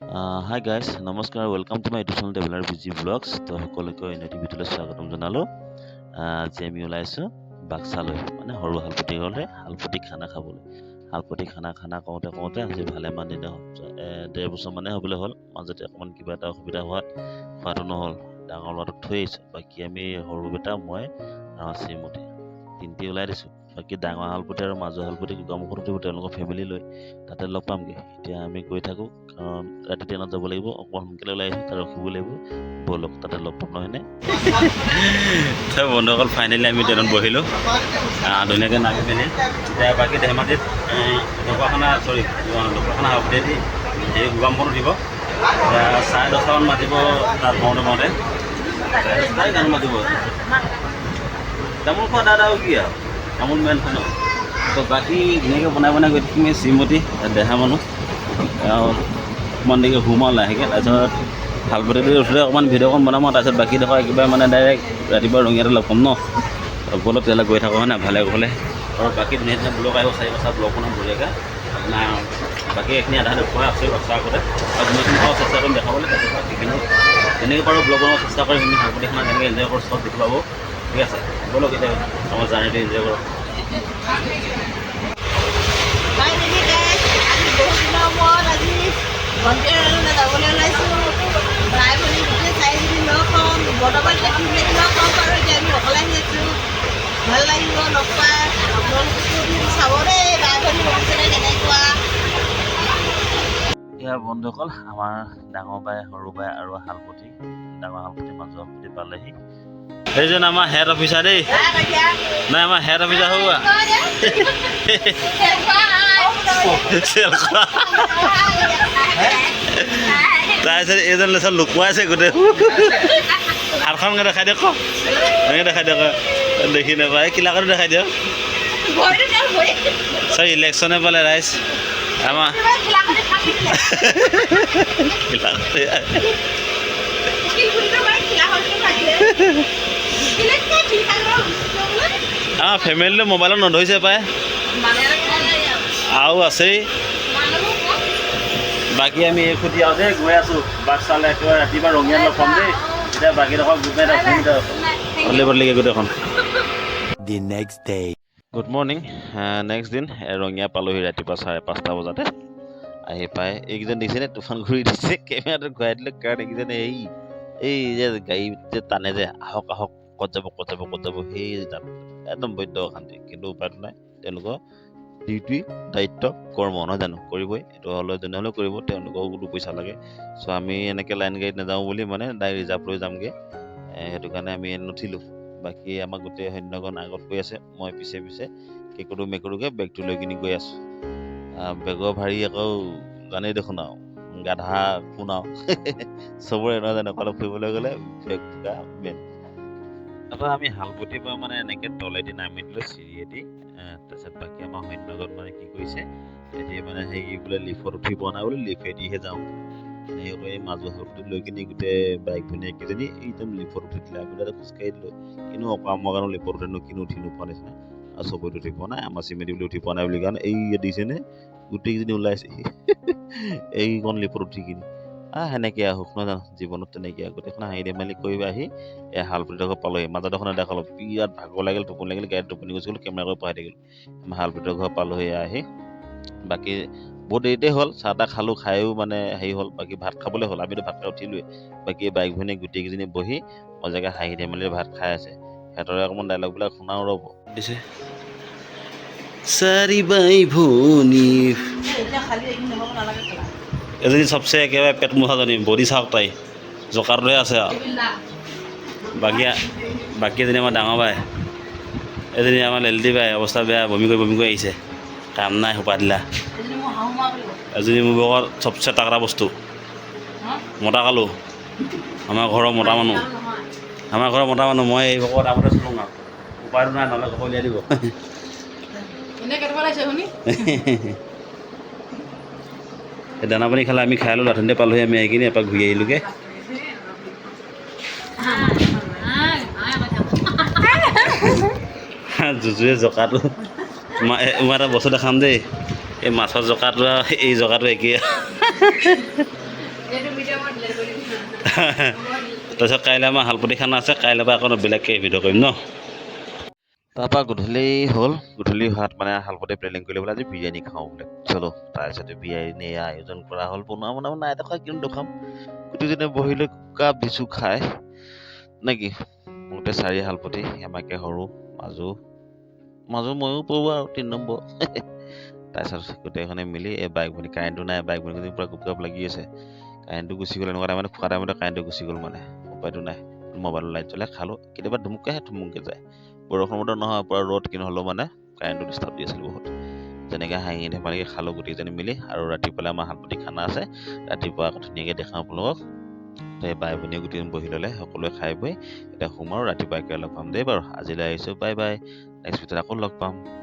হাই guys নমস্কাৰ welcome to my YouTube channel traveller BG vlogs তো সকলোকে অন্য টি ভিটোলৈ স্বাগতম জনালোঁ। আজি আমি ওলাইছোঁ বাক্সালৈ মানে সৰু শালপতি ঘৰলৈ শালপতি খানা খাবলৈ। শালপতি খানা খানা কওঁতে কওঁতে আজি ভালেমান দিনে ডেৰ বছৰমানে হ'বলৈ হ'ল মাজতে অকণমান কিবা এটা অসুবিধা হোৱাত খোৱাটো নহ'ল। ডাঙৰ ল'ৰাটোক থৈ আহিছোঁ। বাকী আমি সৰু বেটা মই আৰু শ্ৰীমতী তিনিটি ওলাই দিছোঁ। বাকী ডাঙৰ শালপতি আৰু মাজৰ শালপতি গোগামুখত উঠিব তেওঁলোকৰ ফেমিলি লৈ, তাতে লগ পামগৈ। এতিয়া আমি গৈ থাকোঁ, কাৰণ ৰাতি ট্ৰেইনত যাব লাগিব, অকণমান সোনকালে ওলাই আহিছোঁ তাত ৰখিব লাগিব। ব'লক তাতে লগ পাম, নহয়নে? বন্ধুসকল ফাইনেলি আমি ট্ৰেইনত বহিলোঁ। ধুনীয়াকৈ নামি পিনি। এতিয়া বাকী ধেমাজিত ঢকুৱাখানা চৰি ঢকুৱাখানা আপডেট এই গোগামখন উঠিব। চাৰে দহটামান মাতিব তাত পাওঁতে পাওঁতে চাৰে দহটাই গান মাতিব তামোল খোৱা দাদা আৰু কি আৰু? তামোল মেইন খানা। তো বাকী ধুনীয়াকৈ বনাই বনাই গৈ থাকিম এই শ্ৰীমতী দেহা মানুহ। আৰু অকণমান দেৰিকৈ আৰু লাহেকৈ, তাৰপিছত শালপতিটো উঠোতে অকণমান ভিডিঅ' অকণ বনাম আৰু, তাৰপিছত বাকী ডোখৰ একেবাৰে মানে ডাইৰেক্ট ৰাতিপুৱা ৰঙিয়াতে লগ পাম ন। বলত তেতিয়ালৈ গৈ থাকোঁ, হয় নাই? ভালে গ'লে আৰু বাকী ধুনীয়া ধুনীয়া ব্লগ আহিব চাৰি বছৰ ব্লগ বনাম বঢ়িয়াকৈ আপোনাৰ, বাকী এইখিনি আধা দেখুওৱা আছে বাচ্ছা আগতে। আৰু ধুনীয়া ধুনীয়া চেষ্টা কৰিম দেখাবলৈ, তাৰপিছত বাকীখিনি। যেনেকৈ পাৰোঁ ব্লগ বনাব চেষ্টা কৰিম আমি শালপতিখনত যেনেকৈ এনজয় কৰোঁ, চব দেখি পাব। ঠিক আছে ব'লক এতিয়া আমাৰ জাৰ্ণিটো এনজয় কৰক ভাল লাগিব লগ পাই। ভনী কেনেকুৱা? এয়া বন্ধুসকল আমাৰ ডাঙৰ বাই সৰু বাই আৰু শালপতি ডাঙৰ শালপতি মাজৰ শালপতি পালেহি। এই জন্য আমার হেয়ার অফিসার রে না আমার হেয়ার অফিসার হওয়া তাৰপিছত এজন ল'ৰা লুকুৱাইছে গোটেই হাতখন দেখাই দিয়ক এনেকৈ দেখাই দিয়ক দেখি নাপায় কিলাকতো দেখাই দিয়ক চব ইলেকশ্যনে পালে ৰাইজ আমাৰ কিলাকতে আমাৰ ফেমিলিটো মোবাইলত নধৰিছে পায় আৰু আছেই। বাকী আমি এই খুটি আৰু দেই গৈ আছোঁ বাক্সালৈ একেবাৰে ৰাতিপুৱা ৰঙিয়াত লগ পাম দেই। এতিয়া বাকীডোখৰ গোটাই ঘূৰি বদলিকৈ গোটেইখন? The next day. Good morning next দিন ৰঙিয়া পালোহি ৰাতিপুৱা চাৰে পাঁচটা বজাতে। আহি পাই এইকেইজন দেখিছেনে তুফান ঘূৰি দিছে। কেমেৰাটো ঘূৰাই দিলে কাৰণ এইকেইজনে এই এই যে গাড়ী যে টানে যে আহক আহক। ক'ত যাব ক'ত যাব ক'ত যাব সেই জান একদম বৈদ্য অশান্তি কিন্তু উপায়টো নাই তেওঁলোকৰ ডিউটি দায়িত্ব কৰ্ম নহয় জানো কৰিবই এইটো হ'লেও যোনে হ'লেও কৰিব তেওঁলোকৰো বোলো পইচা লাগে চ' আমি এনেকৈ লাইন গাড়ীত নাযাওঁ বুলি মানে ডাইৰেক্ট ৰিজাৰ্ভ লৈ যামগৈ সেইটো কাৰণে আমি নুঠিলোঁ বাকী আমাৰ গোটেই সৈন্যগণ আগত গৈ আছে মই পিছে পিছে কেকুৰো মেকুৰোকে বেগটো লৈ কিনি গৈ আছোঁ বেগৰ ভাৰী আকৌ জানেই দেখোন আৰু গাধা কোন আৰু চবৰে নহয় জানো অকলে ফুৰিবলৈ গ'লে বেগ ফুকা মেইন তাৰপৰা আমি শালপতিৰ পৰা মানে এনেকৈ তলেদি নামি দিলোঁ চিৰিয়েদি তাৰপিছত বাকী আমাৰ সৈন্যগণ মানে কি কৰিছে এতিয়া মানে হেৰি বোলে লিফত উঠিব নাই বোলে লিফেদিহে যাওঁ। সেই এই মাজু শালপতি লৈ কিনি গোটেই বাইক ভনীয়েককেইজনী একদম লিফত উঠি দিলে আমি তাতে খোজকাঢ়ি দিলোঁ। কিন্তু অকৰা মই কাৰণে লিফত উঠেনো কিনো উঠি নোপোৱা নিচিনা। আৰু চবত উঠি পোৱা নাই আমাৰ চিমেটি বুলি উঠি পোৱা নাই বুলি কাৰণে এই দেখিছেনে গোটেইকেইজনী ওলাইছে। এইকণ লিফত উঠি কিনি। সেনেকৈ আহোঁ নহয় জানো জীৱনত তেনেকৈ গোটেইখন হাঁহি ধেমালি কৰি আহি এই শালপতিডোখৰ পালোহি। মাজতে দেখালোঁ বিৰাট ভাগৰ লাগিল টোপনি লাগিল গাড়ীত টোপনি গুচি গ'লোঁ কেমেৰা কৰি পঢ়াই থাকিলোঁ। আমি শালপতিৰ ঘৰ পালোহি আহি। বাকী বহুত দেৰিতে হ'ল চাহ তাহ খালোঁ খায়ো মানে হেৰি হ'ল বাকী ভাত খাবলৈ হ'ল। আমিতো ভাত খাই উঠিলোৱে। বাকী বাইক ভনী গোটেইকেইজনী বহি মজাকৈ হাঁহি ধেমালি ভাত খাই আছে। সিহঁতৰে অকণমান ডাইলগবিলাক শুনাও ৰ'ব। দিছে চাৰি বাই ভনী এজনী চবচে একেবাৰে পেট মোহাজনী বডি চাওক তাই। জকাৰটোহে আছে আৰু। বাকী বাকী এজনী আমাৰ ডাঙৰ বাই এজনী আমাৰ লেলটি বাই অৱস্থা বেয়া বমি কৰি বমি কৰি আহিছে। কাম নাই সোপা দিলা। এজনী মোৰ ভাগৰ চবচে তাকৰা বস্তু। মতা কালো। আমাৰ ঘৰৰ মতা মানুহ। আমাৰ ঘৰৰ মতা মানুহ মই এই ভকত আগতে চলোঁ আৰু উপায়টো নাই নহ'লে ঘৰ উলিয়াই দিব দানা পানী খালে আমি খাই ল'লোঁ অথনিতে পালোহি আমি আহি কিনি এপাক ঘূৰি আহিলোঁগৈ। জুজুৱে জকাটো। মা- মই এটা বস্তু দেখাম দেই। এই মাছৰ জকাটো আৰু এই জকাটো একেই। তাৰপিছত কাইলৈ আমাৰ হালপতি খানা আছে, কাইলৈ পৰা আকৌ বেলেগকৈ ভিডিঅ' কৰিম ন? তাৰপৰা গধূলি হ'ল গধূলি হোৱাত মানে হালপতি প্লেনিং কৰিলে বোলে আজি বিৰিয়ানী খাওঁ বোলে। চলো তাৰপিছতে বিৰিয়ানী আয়োজন কৰা হ'ল বনোৱা বনাব নাই দেখা কিন্তু দেখাম গোটেইজনে বহিলৈ কাপ দিছোঁ খাই নে কি? মোতে চাৰি হালপতি এমাকে সৰু মাজু মাজু ময়ো পৰোঁ আৰু তিনি নম্বৰ। তাৰপিছত গোটেইখনে মিলি এই বাইক ভনী কাৰেণ্টটো নাই বাইক ভনী পূৰা গুপ গাপ লাগি আছে। কাৰেণ্টটো গুচি গ'ল এনেকুৱা টাইমত খোৱা টাইমতে কাৰেণ্টটো গুচি গ'ল মানে উপায়টো নাই মোবাইলৰ লাইট জ্বলাই খালোঁ কেতিয়াবা ধুমুকে আহে ধুমুকে যায়। বৰষুণ বতৰ নহয় পূৰা ৰ'দ কিন্তু হ'লেও মানে কাৰেণ্টটো ডিষ্টাৰ্ব দি আছিল বহুত। যেনেকৈ হাঁহি ধেমালিকৈ খালোঁ গোটেইজনী মিলি আৰু ৰাতিপুৱালৈ আমাৰ হালপতি খানা আছে ৰাতিপুৱা আকৌ ধুনীয়াকৈ দেখাওঁ আপোনালোকক। এই বাই ভনীয়ে গোটেইজন বহি ল'লে সকলোৱে খাই বৈ এতিয়া ৰাতিপুৱা একেবাৰে লগ পাম দেই বাৰু। আজিলৈ আহিছোঁ বাই বাই নেক্সট ভিডিঅ'ত আকৌ লগ পাম।